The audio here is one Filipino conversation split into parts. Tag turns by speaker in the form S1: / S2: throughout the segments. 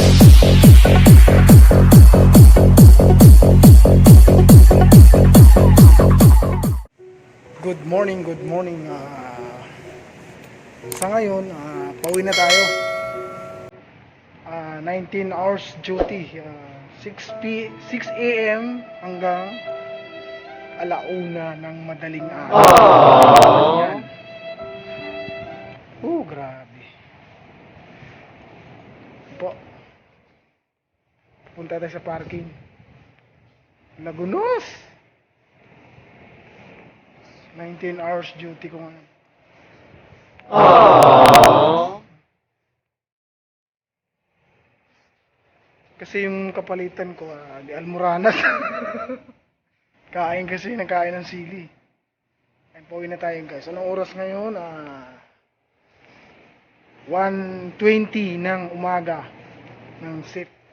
S1: Good morning, good morning. Ah, sa ngayon, ah, pauwi na tayo. Ah, 19 hours duty. Ah, 6 p 6 a.m. hanggang alauna ng madaling araw. Oh, grabe. Po. Punta tayo sa parking. Lagunos! 19 hours duty ko ngayon. Kasi yung kapalitan ko, ah, di Almoranas. kain kasi, nagkain ng sili. Ayun, pauwi na tayo guys. Anong oras ngayon? Ah, 1.20 ng umaga ng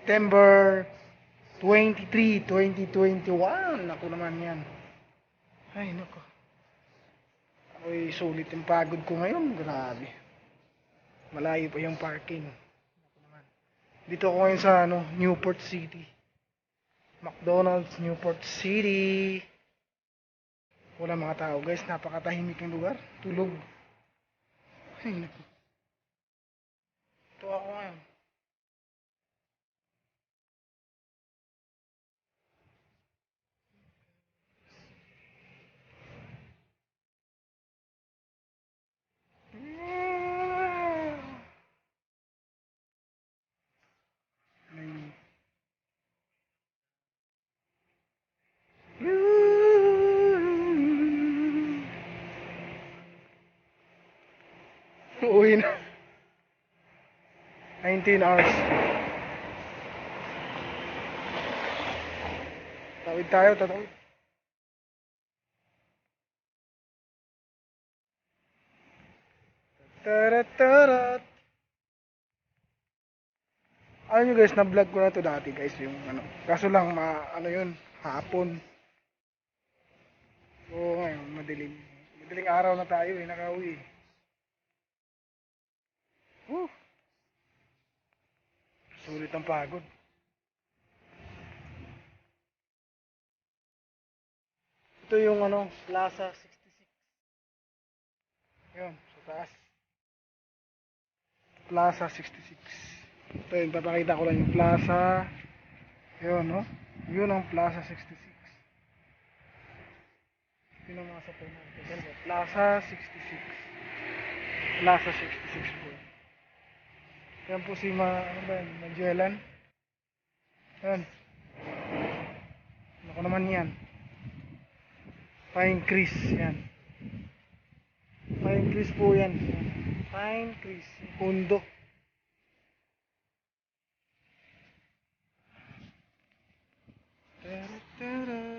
S1: September 23, 2021. Ako naman yan. Ay, nako. Ako'y sulit yung pagod ko ngayon. Grabe. Malayo pa yung parking. Ako naman. Dito ako ngayon sa ano, Newport City. McDonald's, Newport City. Wala mga tao guys. Napakatahimik ng lugar. Tulog. Ay, naku. Ito ako ngayon. Uwi na. 19 hours. Tawid tayo, tatawid. Tarat-tarat. Alam nyo guys, na-vlog ko na to dati guys, yung ano. Kaso lang, ma, ano yun, hapon. Oo, ngayon, madilim. Madiling araw na tayo eh, nakauwi. Woo! Sulit ang pagod. Ito yung ano, Plaza 66. Yun, sa taas. Plaza 66. Ito yung papakita ko lang yung plaza. Yun, no? Yun ang Plaza 66. Yun ang mga sa. Plaza 66. Plaza 66 po. Yan po si Ma, ano ba. Yan. Ano ko naman yan? Pine Chris, yan. Pine Chris po yan. Pine Chris. Pundo. Tara.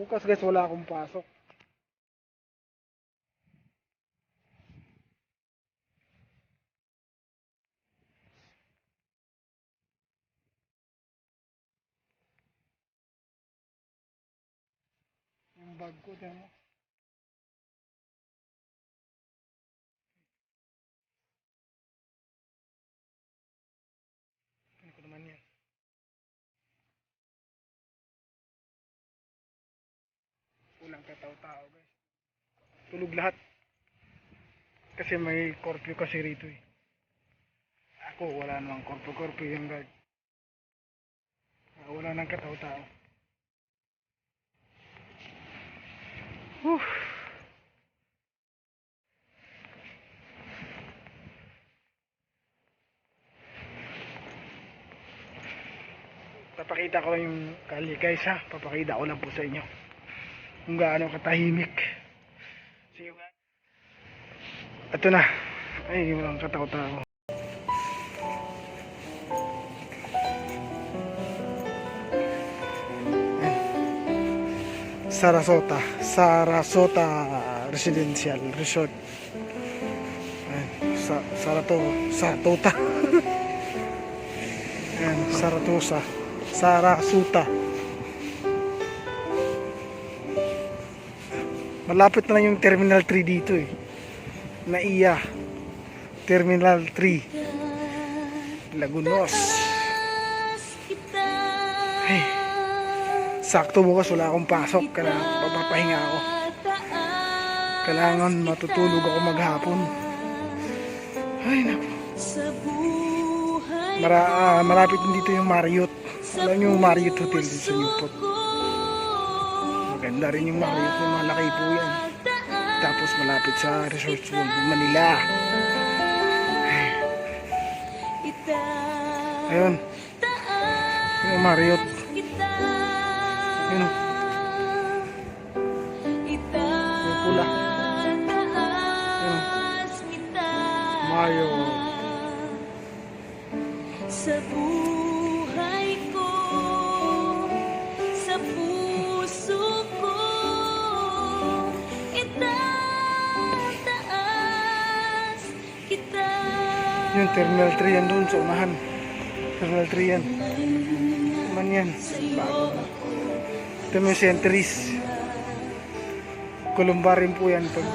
S1: Bukas guys wala akong pasok. Yung bag ko, tiyan mo. Kataw-tao guys. Tulog lahat. Kasi may curfew kasi rito eh. Ako wala namang curfew-curfew yung guard. Ah, Wala nang kataw-tao. Whew. Papakita ko yung kali guys ha. Papakita ko lang po sa inyo. Kung gaano katahimik. See you guys. Ito na. Ay, walang kataw-tao. Sarasota. Sarasota Residential Resort. Ayan, sa Sarato, Saratosa. Ayan. Sarasuta. Malapit na lang yung Terminal 3 dito eh. Naiya. Terminal 3. Lagunos. Ay, sakto bukas wala akong pasok. Kaya papapahinga ako. Kailangan matutulog ako maghapon. Ay, naku. Mara, ah, malapit dito yung Marriott. Alam niyo yung Marriott Hotel dito sa Newport. Maganda rin yung. Yung malaki po yan. Tapos malapit sa Resort World Manila. Ayun. Yung Marriott. Yun. Yung pula. Yun. Marriott. Yung Terminal 3 yan doon sa unahan. Terminal 3 yan. Man yan. Ito yung centuries. Columbarium po yan. Pag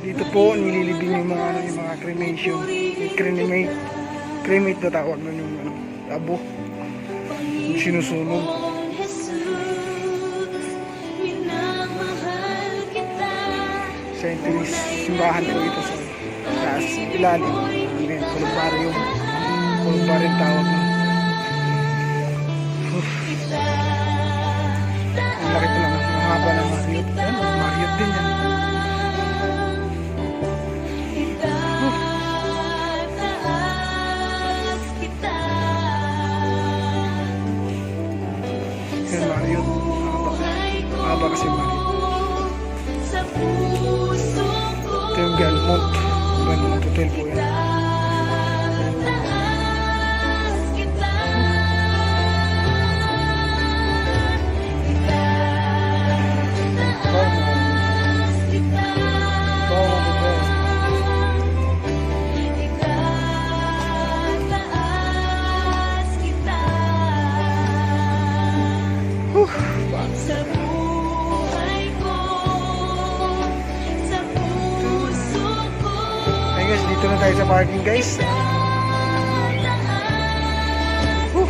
S1: dito po nililibing yung mga ano, yung mga cremation. Yung cremate. Cremate na tawag nun yung ano, abo. Yung sinusunog. Centuries. Simbahan po ito sa taas. Ilalim. Ano yan? Columbarium. Columbarium tawag nun. Ang laki pa lang. Ang haba ng Marriott. Ang Marriott din yan. Hotel po yan.
S2: Sa
S1: parking guys. Whew.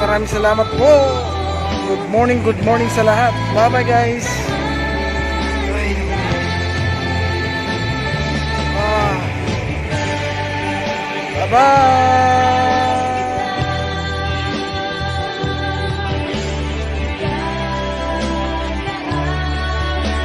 S1: Maraming salamat po. Good morning, good morning sa lahat. Bye-bye guys. Ah. Bye-bye.